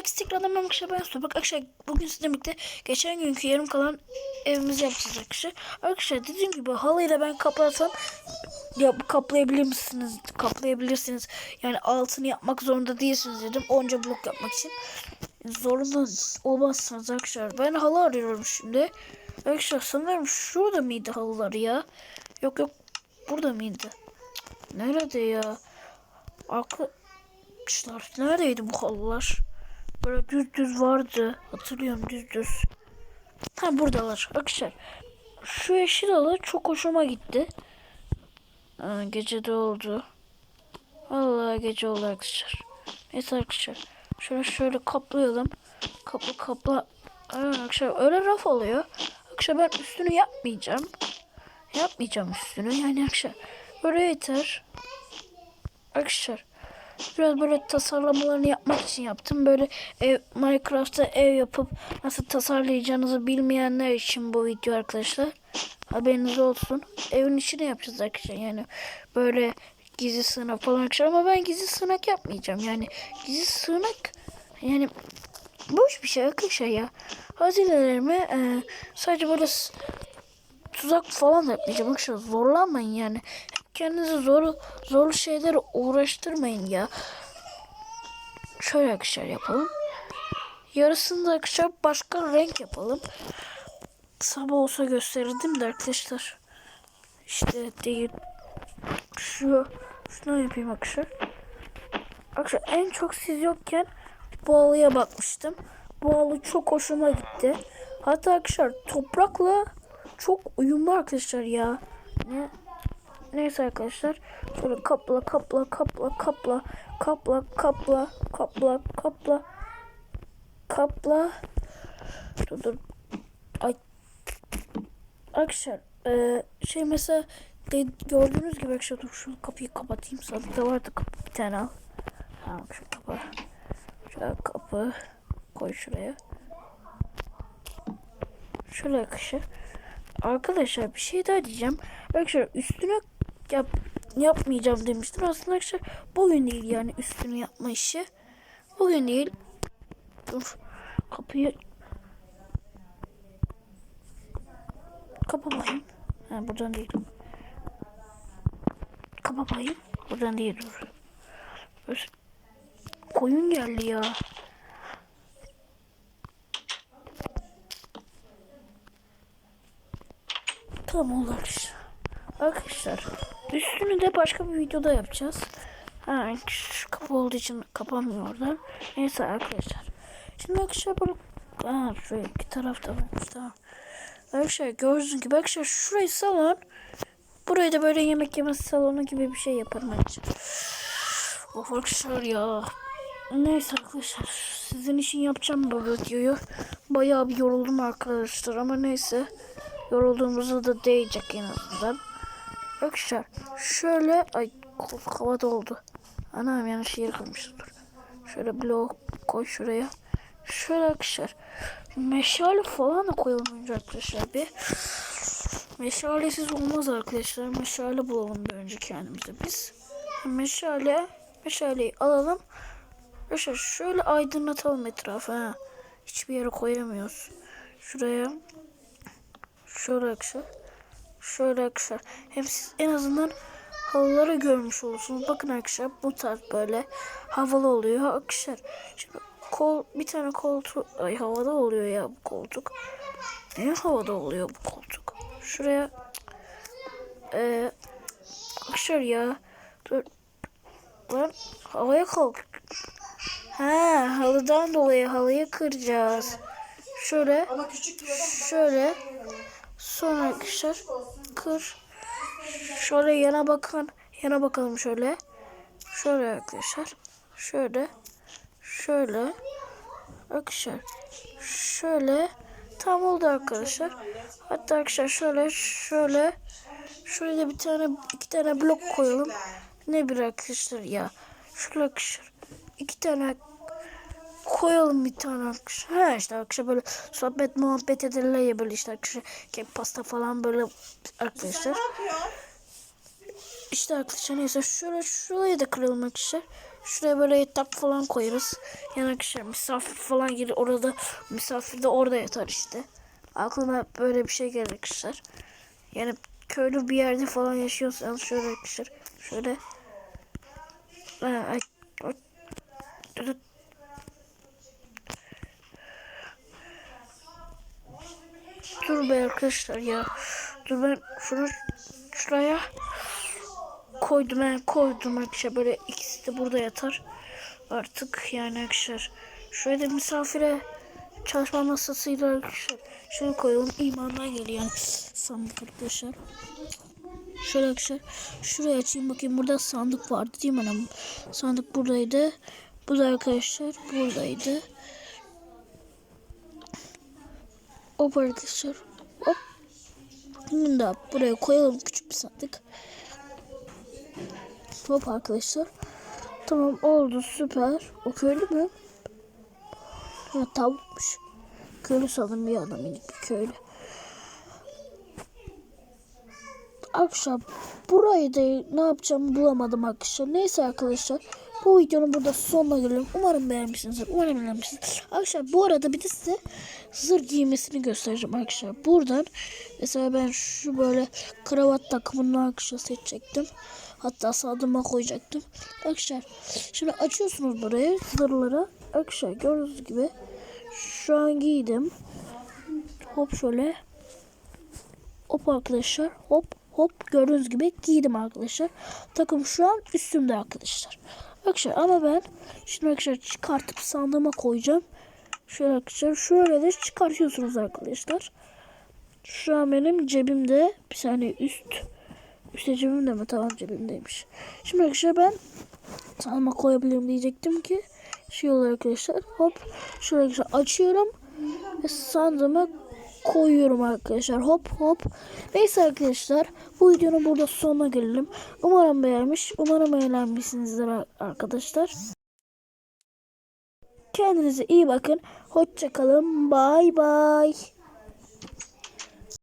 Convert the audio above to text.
Herkese tekrardan merhaba arkadaşlar ben Su. Bak arkadaşlar bugün sizle birlikte geçen günkü yarım kalan evimizi yapacağız arkadaşlar. Arkadaşlar dediğim gibi halıyla ben kaplarsam ya kaplayabilir misiniz? Kaplayabilirsiniz. Yani altını yapmak zorunda değilsiniz dedim. Onca blok yapmak için. Zorunda olmazsınız arkadaşlar. Ben halı arıyorum şimdi. Arkadaşlar sanırım şurada mıydı halılar ya? Yok yok burada mıydı? Nerede ya? Arkadaşlar neredeydi bu halılar? Böyle düz düz vardı. Hatırlıyorum düz düz. Ha buradalar. Arkadaşlar şu yeşil halı çok hoşuma gitti. Ha, gece de oldu. Vallahi gece oldu arkadaşlar. Neyse arkadaşlar. Şöyle şöyle kaplayalım. Kapla kapla. Ha, arkadaşlar öyle raf oluyor. Arkadaşlar ben üstünü yapmayacağım. Yapmayacağım üstünü. Yani arkadaşlar böyle yeter. Arkadaşlar biraz böyle tasarlamalarını yapmak için yaptım. Böyle ev, Minecraft'ta ev yapıp nasıl tasarlayacağınızı bilmeyenler için bu video arkadaşlar. Haberiniz olsun. Evin içine yapacağız arkadaşlar. Yani böyle gizli sığınak falan arkadaşlar. Ama ben gizli sığınak yapmayacağım. Yani gizli sığınak yani boş bir şey arkadaşlar ya. Hazinelerime e, sadece böyle tuzak falan da yapmayacağım. Arkadaşlar zorlanmayın yani. Kendinizi zor, zorlu şeylere uğraştırmayın ya. Şöyle arkadaşlar yapalım. Yarısını da arkadaşlar başka renk yapalım. Sabah olsa gösterirdim de arkadaşlar. İşte değil. Şu, şunu yapayım arkadaşlar. Arkadaşlar en çok siz yokken bu halıya bakmıştım. Bu halı çok hoşuma gitti. Hatta arkadaşlar toprakla çok uyumlu arkadaşlar ya. Ne? Neyse arkadaşlar. Şöyle kapla kapla kapla kapla kapla kapla kapla kapla kapla. Dur dur. Ay. Arkadaşlar e, şey mesela gördüğünüz gibi arkadaşlar dur şu kapıyı kapatayım. Sandıkta vardı kapı bir tane al. Tamam şu kapı. Şöyle kapı koy şuraya. Şöyle arkadaşlar. Arkadaşlar bir şey daha diyeceğim. Arkadaşlar üstüne yap, yapmayacağım demiştim. Aslında arkadaşlar bugün değil yani üstünü yapma işi. Bugün değil. Dur. Kapıyı Kapa bakayım. Ha, buradan değil. Kapa bakayım. Buradan değil. Dur. Koyun geldi ya. Tamam oldu arkadaşlar. Üstünü de başka bir videoda yapacağız. Ha, şu kapı olduğu için kapanmıyor oradan. Neyse arkadaşlar. Şimdi arkadaşlar böyle ha, şuraya iki tarafta varmış tamam. Arkadaşlar gördüğünüz gibi arkadaşlar şurayı salon. Burayı da böyle yemek yemesi salonu gibi bir şey yaparım arkadaşlar. Of arkadaşlar ya. Neyse arkadaşlar sizin için yapacağım bu videoyu. Bayağı bir yoruldum arkadaşlar ama neyse. Yorulduğumuzu da değecek en azından. Arkadaşlar şöyle ay havada oldu. Anam yanlış yeri kırmışım dur. Şöyle blok koy şuraya. Şöyle arkadaşlar. Meşale falan da koyalım önce arkadaşlar bir. Meşalesiz olmaz arkadaşlar. Meşale bulalım bir önce kendimize biz. Meşale, meşaleyi alalım. Arkadaşlar şöyle aydınlatalım etrafı ha. Hiçbir yere koyamıyoruz. Şuraya Şöyle arkadaşlar. Şöyle arkadaşlar. Hem siz en azından havaları görmüş olursunuz. Bakın arkadaşlar bu tarz böyle havalı oluyor arkadaşlar. Şimdi kol bir tane koltuk ay havada oluyor ya bu koltuk. Ne havada oluyor bu koltuk? Şuraya eee arkadaşlar ya dur lan havaya kalk. Ha halıdan dolayı halıyı kıracağız. Şöyle şöyle Sonra arkadaşlar kır. Şöyle yana bakın. Yana bakalım şöyle. Şöyle arkadaşlar. Şöyle. Şöyle. Arkadaşlar. Şöyle. Tam oldu arkadaşlar. Hatta arkadaşlar şöyle şöyle. Şöyle bir tane iki tane blok koyalım. Ne bir arkadaşlar ya. Şöyle arkadaşlar. iki tane koyalım bir tane arkadaşlar. Ha işte arkadaşlar böyle sohbet muhabbet ederler ya böyle işte arkadaşlar kek pasta falan böyle arkadaşlar. İşte arkadaşlar neyse şöyle şurayı da kıralım arkadaşlar. Şuraya böyle yatak falan koyarız. Yani arkadaşlar misafir falan gelir orada misafir de orada yatar işte. Aklıma böyle bir şey geldi arkadaşlar. Yani köylü bir yerde falan yaşıyorsanız şöyle arkadaşlar. Şöyle. Ha, ay- ay- Dur be arkadaşlar ya. Dur ben şunu şuraya koydum ben koydum arkadaşlar böyle ikisi de burada yatar. Artık yani arkadaşlar. Şöyle misafire çalışma masasıyla arkadaşlar. Şöyle koyalım imandan geliyor yani sandık arkadaşlar. Şöyle arkadaşlar. Şuraya açayım bakayım burada sandık vardı değil mi anam? Sandık buradaydı. Bu da arkadaşlar buradaydı. Hop arkadaşlar. Hop. Bunu da buraya koyalım küçük bir sandık. Hop arkadaşlar. Tamam oldu süper. O köylü mü? Ha tavukmuş. Köylü sanırım bir adam minik bir köylü. Akşam burayı da ne yapacağımı bulamadım arkadaşlar. Neyse arkadaşlar. Bu videonun burada sonuna gelelim. Umarım beğenmişsinizdir. Umarım beğenmişsinizdir. Arkadaşlar bu arada bir de size zırh giymesini göstereceğim arkadaşlar. Buradan mesela ben şu böyle kravat takımını arkadaşlar seçecektim. Hatta sağdıma koyacaktım. Arkadaşlar şimdi açıyorsunuz burayı zırhları. Arkadaşlar gördüğünüz gibi şu an giydim. Hop şöyle. Hop arkadaşlar. Hop hop gördüğünüz gibi giydim arkadaşlar. Takım şu an üstümde arkadaşlar. Arkadaşlar ama ben şimdi arkadaşlar çıkartıp sandığıma koyacağım. Şöyle arkadaşlar şöyle de çıkartıyorsunuz arkadaşlar. Şu an benim cebimde bir saniye üst üstte cebimde mi? Tamam cebimdeymiş. Şimdi arkadaşlar ben sandığıma koyabilirim diyecektim ki şey olur arkadaşlar. Hop şöyle arkadaşlar açıyorum ve sandığıma koyuyorum arkadaşlar. Hop hop. Neyse arkadaşlar bu videonun burada sonuna gelelim. Umarım beğenmiş. Umarım eğlenmişsinizdir arkadaşlar. Kendinize iyi bakın. Hoşçakalın. Bay bay.